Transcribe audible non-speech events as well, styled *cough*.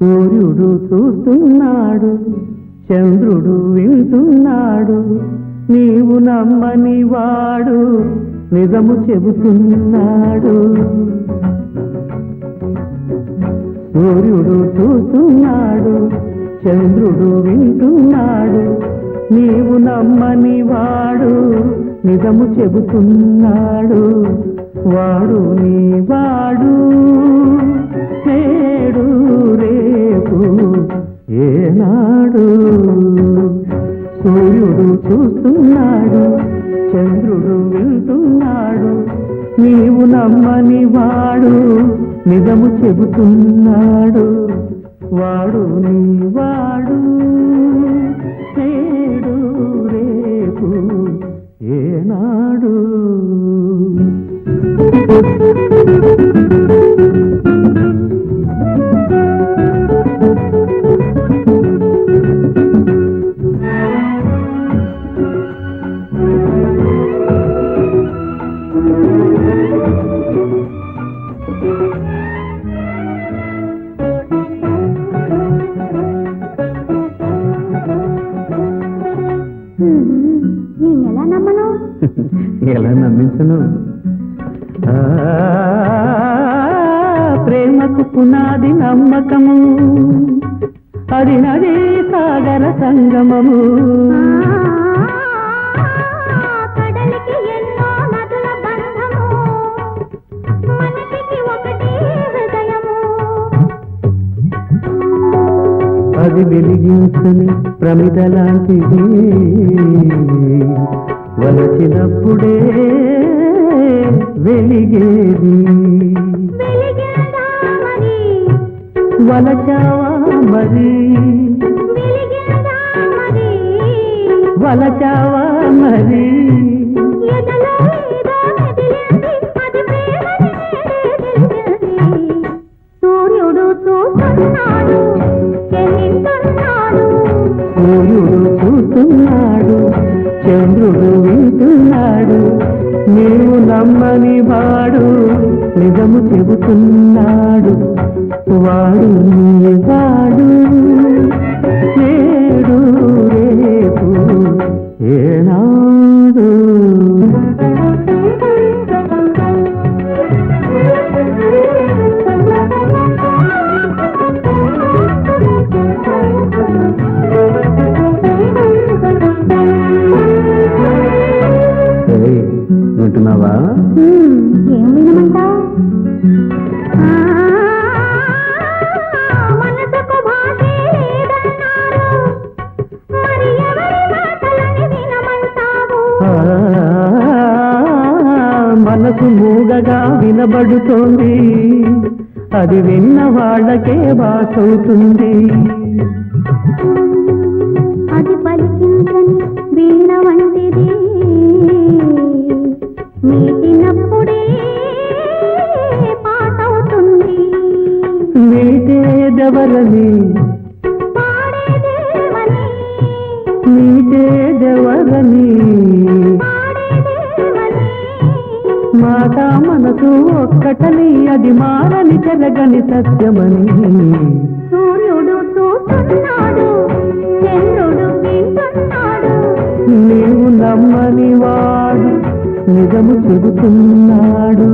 సూర్యుడు చూస్తున్నాడు చంద్రుడు వింటున్నాడు నీవు నమ్మని వాడు నిజము చెబుతున్నాడు. సూర్యుడు చూస్తున్నాడు చంద్రుడు వింటున్నాడు నీవు నమ్మని వాడు నిజము చెబుతున్నాడు. వాడు నీ వాడు. ఏనాడు సూర్యుడు చూస్తున్నాడు చంద్రుడు వెళ్తున్నాడు నీవు నమ్మని వాడు నిజము చెబుతున్నాడు వాడు నీ వాడు. నేనెలా నమ్మను? *laughs* ఎలా నమ్మించను? ప్రేమకు పునాది నమ్మకము. అది నది సాగర సంగమము. అది వెలిగించని ప్రమిద లాంటిది వలచినప్పుడే వెలిగేది. వలచావా మరి? వలచావా మరి. సూర్యుడు చూస్తున్నాడు వాడు నీవు నమ్మని వాడు నిజము చెబుతున్నాడు. వాడు నీ మాటలని వినమంటావు మనసు మూగగా వినబడుతోంది. అది విన్న వాళ్ళకే బాసవుతుంది నీటేదెవరని నీటేదెవరని మాట మనసు ఒక్కటని అది మారని జరగని సత్యమని. సూర్యుడు చూస్తున్నాడు చంద్రుడు నీవు నమ్మని వాడు నిజము చెబుతున్నాడు.